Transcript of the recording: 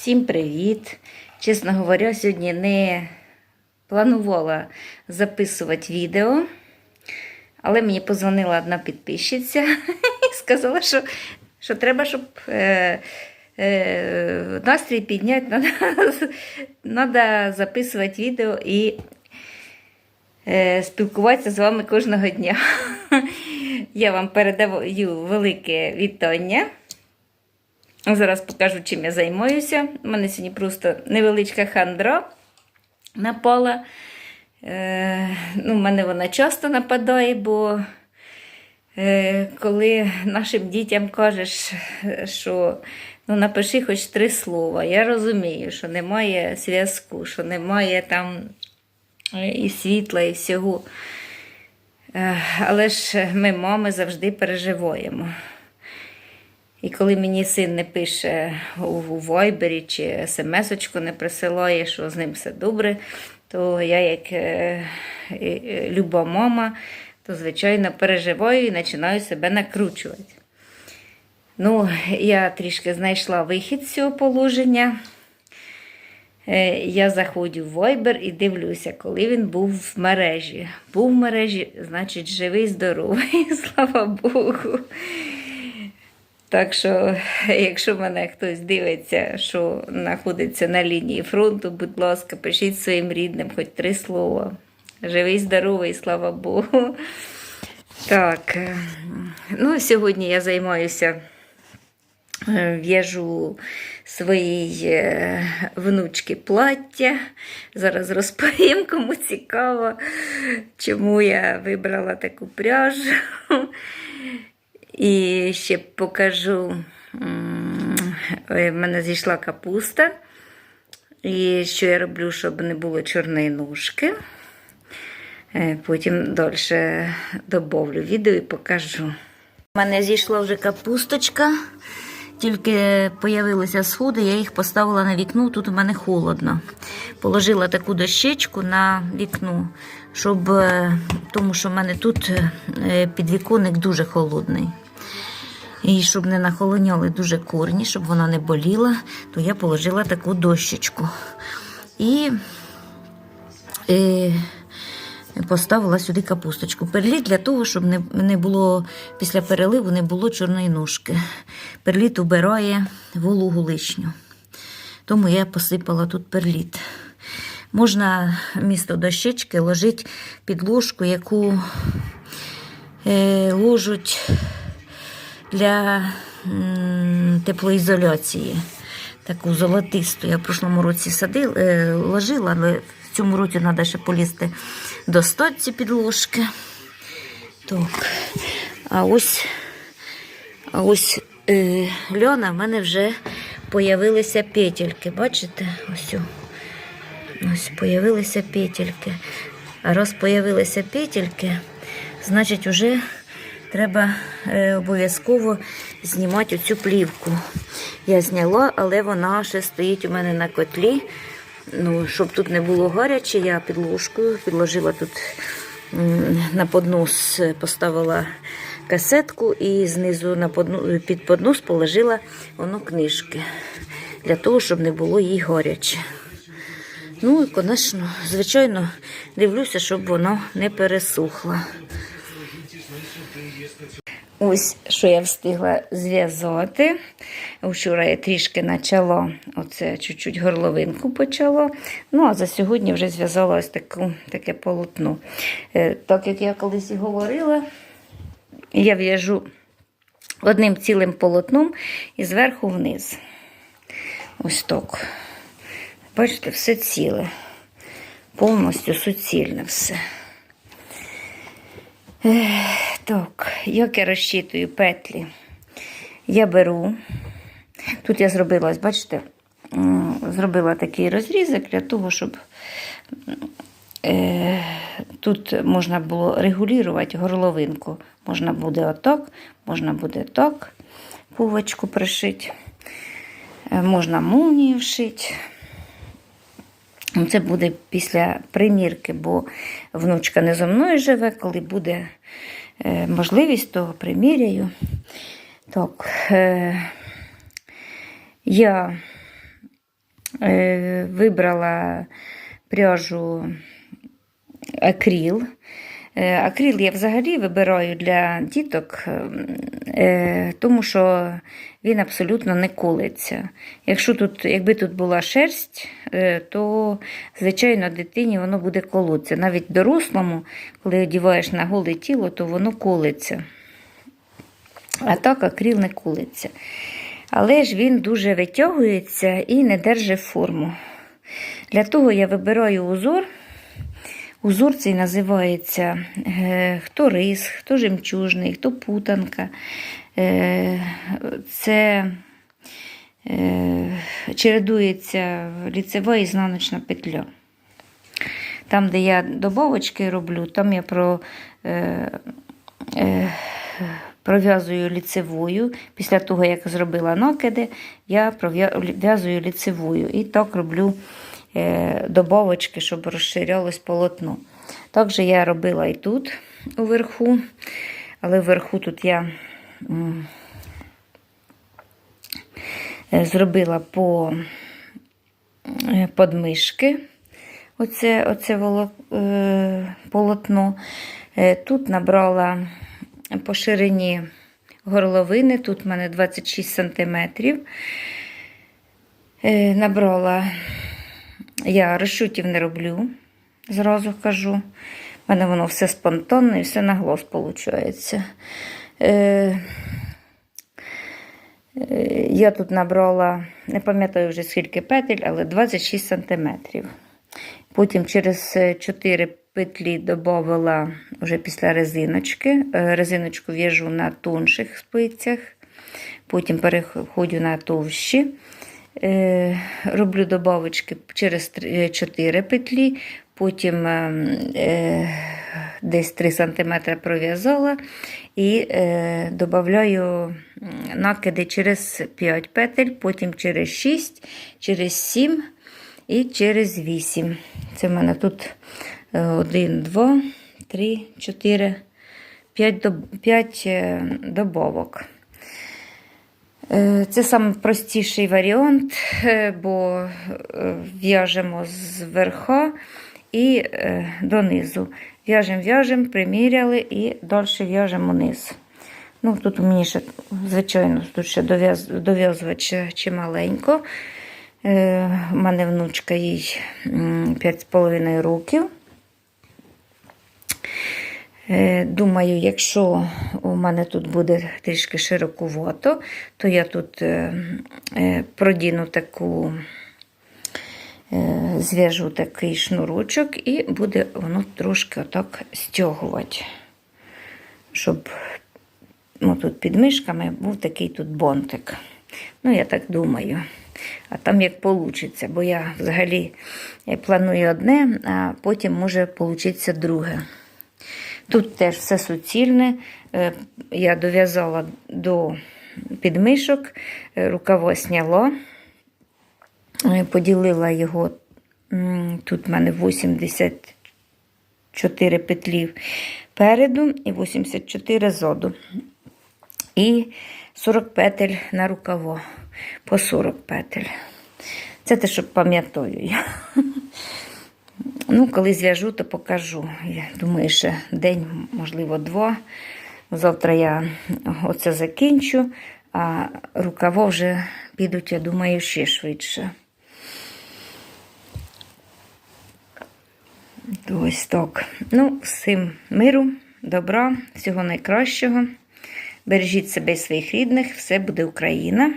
Всім привіт! Чесно говоря, сьогодні не планувала записувати відео, але мені позвонила одна підписчиця і сказала, що, що треба, щоб е, е, настрій підняти, треба записувати відео і е, спілкуватися з вами кожного дня. Я вам передаю велике вітання. Зараз покажу, чим я займаюся. У мене сьогодні просто невеличка хандра напала. Е, ну, У мене вона часто нападає, бо е, коли нашим дітям кажеш, що ну, напиши хоч три слова, я розумію, що немає зв'язку, що немає там е, і світла, і всього. Е, але ж ми, мами, завжди переживаємо. І коли мені син не пише у, Вайбері чи смс-очку не присилає, що з ним все добре, то я, як е, е, люба мама, то звичайно переживаю і починаю себе накручувати. Ну, я трішки знайшла вихід з цього положення. Е, Я заходжу в Viber і дивлюся, коли він був в мережі. Був в мережі, значить, живий, здоровий, слава Богу. Так що, якщо мене хтось дивиться, що знаходиться на лінії фронту, будь ласка, пишіть своїм рідним хоч три слова. Живий, здоровий, слава Богу. Так, е, ну, сьогодні я займаюся, е, в'яжу своїй е, внучки плаття. Зараз розповім, кому цікаво, чому я вибрала таку пряжу. І ще покажу, е, в мене зійшла капуста. І що я роблю, щоб не було чорної ножки. Е, Потім далі добавлю відео і покажу. У мене зійшла вже капусточка, тільки з'явилися сходи, я їх поставила на вікно, тут у мене холодно. Положила таку дощечку на вікно, щоб, е, тому що в мене тут підвіконник дуже холодний. І щоб не нахолоняли дуже корні, щоб вона не боліла, то я положила таку дощечку. І е, поставила сюди капусточку. Перліт для того, щоб не, не було після переливу не було чорної ножки. Перліт убирає вологу лишню. Тому я посипала тут перліт. Можна вмісто дощечки ложити підложку, яку е, ложуть для теплоізоляції. Таку золотисту. Я в прошлому році садила, е, ложила, але в цьому році треба ще полізти до ці підложки. Так. А ось, а ось е, льона в мене вже появилися петельки. Бачите? Ось. Ось появилися петельки. А раз появилися петельки, значить, вже треба е, обов'язково знімати оцю плівку. Я зняла, але вона ще стоїть у мене на котлі. Ну, щоб тут не було гаряче, я підложкою підложила тут на поднос, е, поставила касетку і знизу на подну, під поднос положила воно книжки для того, щоб не було їй гаряче. Ну і, звичайно, дивлюся, щоб воно не пересухло. Ось що я встигла зв'язати. Вчора я трішки почала, оце чуть-чуть горловинку почала. Ну, а за сьогодні вже зв'язала ось таку, таке полотно. Е, Так як я колись і говорила, я в'яжу одним цілим полотном і зверху вниз. Ось так. Бачите, все ціле. Повністю суцільне все. Ех, Так, як я розчитую петлі? Я беру. Тут я зробила, бачите, зробила такий розрізок для того, щоб е, тут можна було регулювати горловинку. Можна буде отак, можна буде так, пувочку пришити, е, можна молнію вшити. Ну, Це буде після примірки, бо внучка не зо мною живе, коли буде можливість, то приміряю. Так, е, я е, вибрала пряжу акріл. Е, Акріл я взагалі вибираю для діток, е, тому що він абсолютно не колиться. Якщо тут, якби тут була шерсть, е, то, звичайно, дитині воно буде колоться. Навіть дорослому, коли одіваєш на голе тіло, то воно колиться. А так акріл не колиться. Але ж він дуже витягується і не держить форму. Для того я вибираю узор. Узор цей називається е, хто рис, хто жемчужний, хто путанка. Е, це е, чередується ліцева і ізнаночна петля. Там, де я добавочки роблю, там я про, е, е, пров'язую ліцевою. Після того, як зробила накиди, я пров'язую ліцевою. І так роблю добавочки, щоб розширялось полотно. Так я робила і тут уверху, але вверху тут я е, зробила по е, подмишки. Оце, оце е, полотно. Е, тут набрала по ширині горловини, тут в мене 26 см. Е, набрала, я розшутів не роблю, зразу кажу. У мене воно все спонтанне і все на глаз виходить. Е, е, я тут набрала, не пам'ятаю вже скільки петель, але 26 см. Потім через 4 петлі додавала вже після резиночки. Е, Резиночку в'яжу на тонших спицях, потім переходжу на товщі. Е, Роблю добавочки через 4 петлі, потім е, е, десь 3 см пров'язала і е, додаю накиди через 5 петель, потім через 6, через 7 і через 8. Це в мене тут 1, 2, 3, 4, 5 добавок. Е, Це найпростіший варіант, е, бо е, в'яжемо з верха і донизу. В'яжемо, в'яжемо, приміряли і далі в'яжемо низ. Ну, Тут мені ще, звичайно, тут ще дов'яз- дов'язувач чималенько. У мене внучка їй 5,5 років. Е, Думаю, якщо у мене тут буде трішки широкувато, то я тут е, е, продіну таку, зв'яжу такий шнурочок і буде воно трошки отак стягувати, щоб ну, тут під мишками був такий тут бонтик. Ну, я так думаю. А там як вийде, бо я взагалі планую одне, а потім може вийти друге. Тут теж все суцільне. Е, Я дов'язала до підмишок, е, рукаво сняла, е, поділила його. Тут в мене 84 петлі переду і 84 ззаду. І 40 петель на рукаво, по 40 петель. Це те, що пам'ятаю я. Ну, коли зв'яжу, то покажу. Я думаю, ще день, можливо, два. Завтра я оце закінчу, а рукаво вже підуть, я думаю, ще швидше. Ось так. Ну, всім миру, добра, всього найкращого. Бережіть себе і своїх рідних, все буде Україна.